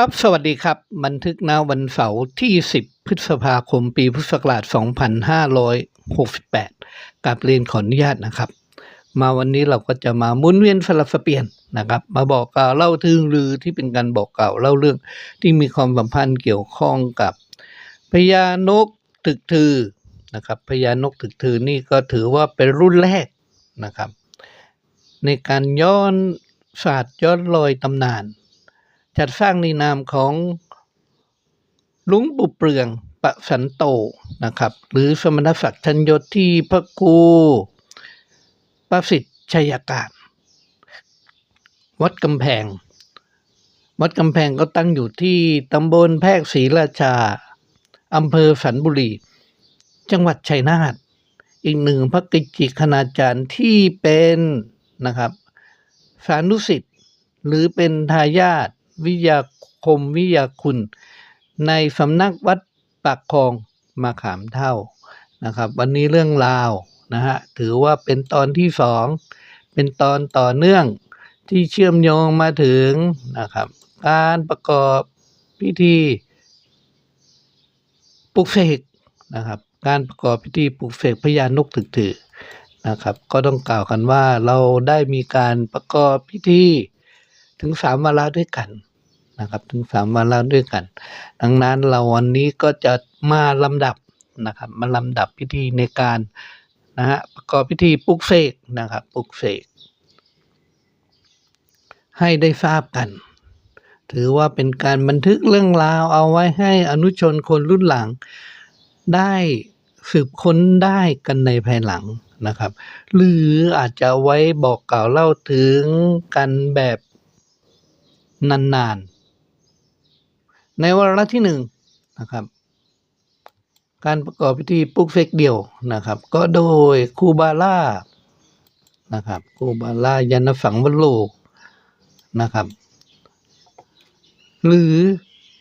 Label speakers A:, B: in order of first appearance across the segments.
A: ครับ สวัสดีครับ บันทึกณวันเสาร์ที่ 10 พฤษภาคม ปีพุทธศักราช 2568กับเรียนขออนุญาตนะครับ มาวันนี้เราก็จะมาหมุนเวียนสลับสเปลี่ยนนะครับ มาบอกกล่าวเล่าถึงหรือที่เป็นการบอกกล่าวเล่าเรื่องที่มีความสัมพันธ์เกี่ยวข้องกับพญานกตึกถือนะครับพญานกตึกถือนี่ก็ถือว่าเป็นรุ่นแรกนะครับ ในการย้อนศาสตร์ย้อนรอยตำนาน จัดสร้างในนามของลุงปู่เปลืองปะสันโตนะครับ หรือสมณศักดิ์ชันยศที่พระครูประสิทธิ์ชัยการวัดกำแพง วัดกำแพงก็ตั้งอยู่ที่ตำบลแพรกศรีราชาอำเภอสันบุรี จังหวัดชัยนาทอีกหนึ่งพระกิจจิคณาจารย์ที่เป็นนะครับสานุสิทธิ์หรือเป็นทายาท วิยาคมวิยาคุณ ในสำนักวัดปากคลองมาขามเท่านะครับ วันนี้เรื่องราวนะฮะถือว่าเป็นตอนที่สองเป็นตอนต่อเนื่องที่เชื่อมโยงมาถึงนะครับ การประกอบพิธีปลุกเสกนะครับ การประกอบพิธีปลุกเสกพญานกถึกถือนะครับ ก็ต้องกล่าวกันว่าเราได้มีการประกอบพิธี ถึงสามวาระด้วยกันนะครับ ถึงสามวาระด้วยกัน ดังนั้นเราวันนี้ก็จะมาลำดับนะครับ มาลำดับพิธีในการนะฮะประกอบพิธีปลุกเสกนะครับปลุกเสกให้ได้ทราบกัน ถือว่าเป็นการบันทึกเรื่องราวเอาไว้ให้อนุชนคนรุ่นหลัง ได้สืบค้นได้กันในภายหลังนะครับ หรืออาจจะไว้บอกกล่าวเล่าถึงกันแบบ นานๆ ในวาระที่หนึ่งนะครับ การประกอบพิธีปลุกเสกเดี่ยวนะครับ ก็โดยครูบาล่านะครับครูบาล่ายันฝังวัลโลนะครับ หรือ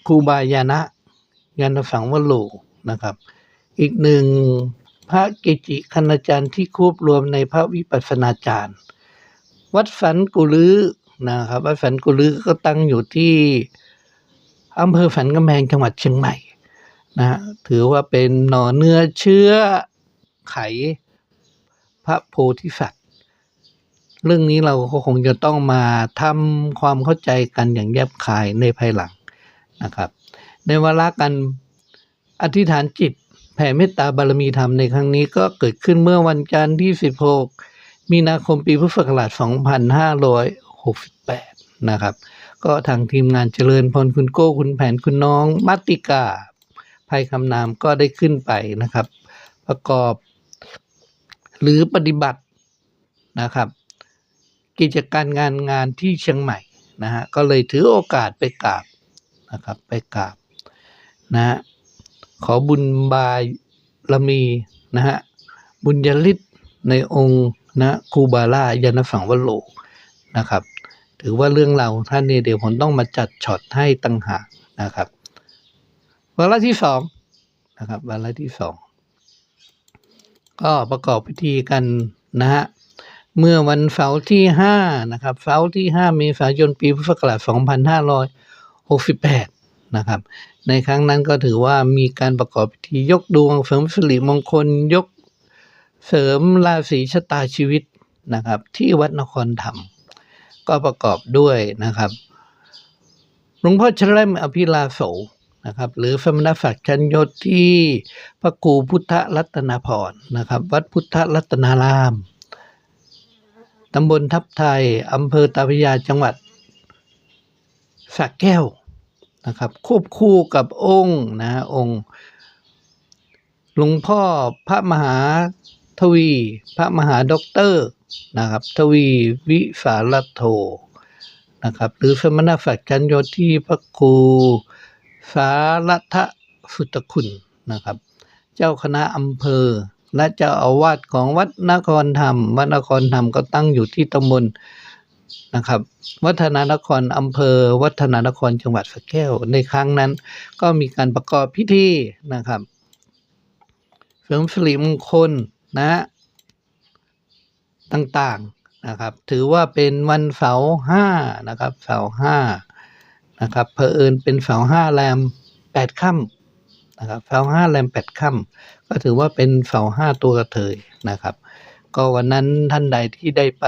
A: ครูบายานะยันฝังวัลโลนะครับ อีกหนึ่งพระเกจิคณาจารย์ที่ควบรวมในพระวิปัสสนาจารย์ วัดสันกุลือ นะครับวัดสันกุลือก็ตั้งอยู่ที่อำเภอสันกำแพงจังหวัดเชียงใหม่นะฮะถือว่าเป็นหน่อเนื้อเชื้อไขพระโพธิสัตว์ เรื่องนี้เราก็คงจะต้องมาทำความเข้าใจกันอย่างแยบคายในภายหลังนะครับ ในวาระการอธิษฐานจิตแผ่เมตตาบารมีธรรมในครั้งนี้ก็เกิดขึ้นเมื่อวันจันทร์ที่ 16 มีนาคมปีพุทธศักราช 6.8 นะครับ ก็ทางทีมงานเจริญพรคุณโก้คุณแผนคุณน้องมัตติกาภัยคำนามก็ได้ขึ้นไปนะครับ ประกอบ หรือปฏิบัตินะครับ กิจการงานงานที่เชียงใหม่นะฮะก็เลยถือโอกาสไปกราบนะครับไปกราบนะฮะขอบุญบารมีนะฮะบุญญาฤทธิ์ในองค์นะครูบาล่ายานฝังวโลนะครับ ถือว่าเรื่องเราวท่านเนี่ยเดี๋ยวผมต้องมาจัดช็อตให้ตั้งหากนะครับวาระที่สองนะครับวาระที่สองก็ประกอบพิธีกันนะฮะเมื่อวันเสาร์ที่ห้านะครับเสาร์ที่ห้าเมษายนปีพุทธศักราช2568 นะครับ ในครั้งนั้นก็ถือว่ามีการประกอบพิธียกดวงเสริมสิริมงคลยกเสริมราศีชะตาชีวิตนะครับ ที่วัดนครธรรม ก็ประกอบด้วยนะครับหลวงพ่อเลมอภิลาโสนะครับหรือสมณศักดิ์ชันยศที่พระครูพุทธรัตนาพรนะครับ วัดพุทธรัตนารามตำบลทับไทยอำเภอตาพยาจังหวัดสระแก้วนะครับ ควบคู่กับองค์นะองค์หลวงพ่อพระมหาทวี พระมหาด็อกเตอร์ นะครับ ทวีวิสารโทนะครับ หรือสมณศักดิ์ชั้นยที่พระครูสารทะสุตคุณนะครับ เจ้าคณะอำเภอ และเจ้าอาวาสของวัดนครธรรม วัดนครธรรมก็ตั้งอยู่ที่ตำบลนะครับ วัฒนานครอำเภอ วัฒนานครจังหวัดสระแก้ว ในครั้งนั้นก็มีการประกอบพิธีนะครับเสริมสิริมงคลนะ ต่างๆนะครับ ถือว่าเป็นวันเสาร์ห้านะครับเสาร์ห้านะครับเผอิญเป็นเสาห้าแรมแปดค่ำนะครับเสาห้าแรมแปดค่ำก็ถือว่าเป็นเสาห้าตัวกระเทยนะครับ ก็วันนั้นท่านใดที่ได้ไป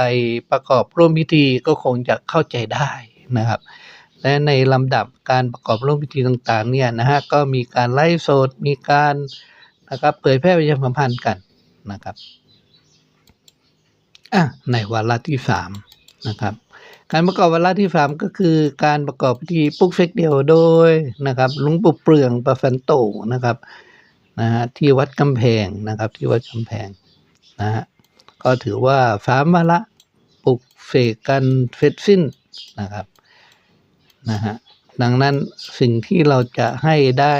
A: ประกอบร่วมพิธีก็คงจะเข้าใจได้นะครับและในลำดับการประกอบร่วมพิธีต่างๆเนี่ยนะฮะก็มีการไลฟ์สดมีการนะครับเผยแพร่ประชาสัมพันธ์กันนะครับ อะในวาระที่สามนะครับ การประกอบวาระที่สามก็คือการประกอบพิธีปลุกเสกเดี่ยวโดยนะครับหลุงปู่เปลืองประฟันโตนะครับนะฮะที่วัดกำแพงนะครับที่วัดกำแพงนะฮะก็ถือว่าสามวาระปลุกเสกกันเสร็จสิ้นนะครับนะฮะดังนั้นสิ่งที่เราจะให้ได้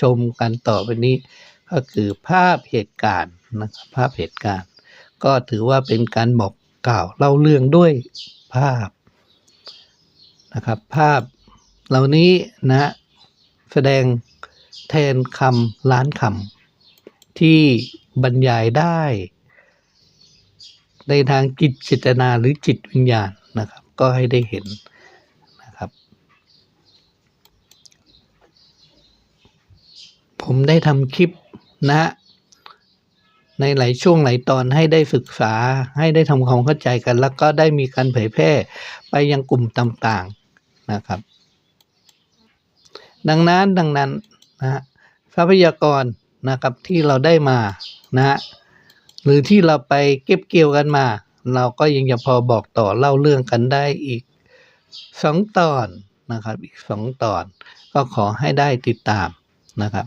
A: ชมกันต่อไปนี้ ก็คือภาพเหตุการณ์นะครับภาพเหตุการณ์ ก็ถือว่าเป็นการบอกกล่าวเล่าเรื่องด้วยภาพนะครับ ภาพเหล่านี้นะแสดงแทนคำล้านคำที่บรรยายได้ ในทางจิตเจตนาหรือจิตวิญญาณนะครับ ก็ให้ได้เห็นนะครับ ผมได้ทำคลิปนะฮะ ในหลายช่วงหลายตอนให้ได้ศึกษาให้ได้ทำความเข้าใจกัน แล้วก็ได้มีการเผยแพร่ไปยังกลุ่มต่างๆนะครับ ดังนั้นดังนั้นนะฮะทรัพยากรนะครับที่เราได้มานะฮะหรือที่เราไปเก็บเกี่ยวกันมา เราก็ยังจะพอบอกต่อเล่าเรื่องกันได้อีกสองตอนนะครับอีกสองตอน ก็ขอให้ได้ติดตามนะครับ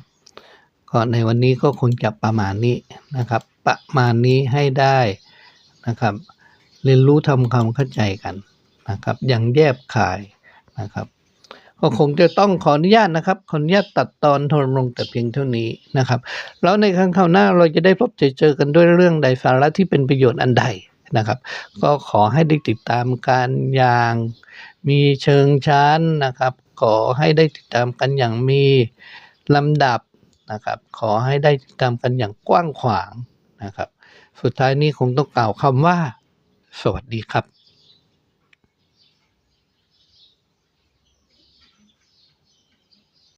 A: ก็ในวันนี้ก็คงจะประมาณนี้นะครับ ประมาณนี้ให้ได้นะครับ เรียนรู้ทำความเข้าใจกันนะครับ อย่างแยบคายนะครับก็คงจะต้องขออนุญาตนะครับ ขออนุญาตตัดตอนโทนลงแต่เพียงเท่านี้นะครับ แล้วในครั้งคราวหน้าเราจะได้พบเจอเจอกันด้วยเรื่องใดสาระที่เป็นประโยชน์อันใดนะครับ ก็ขอให้ได้ติดตามการอย่างมีเชิงชั้นนะครับ ขอให้ได้ติดตามกันอย่างมีลำดับ นะครับ ขอให้ได้ติดตามกันอย่างกว้างขวางนะครับ สุดท้ายนี้คงต้องกล่าวคำว่า สวัสดีครับ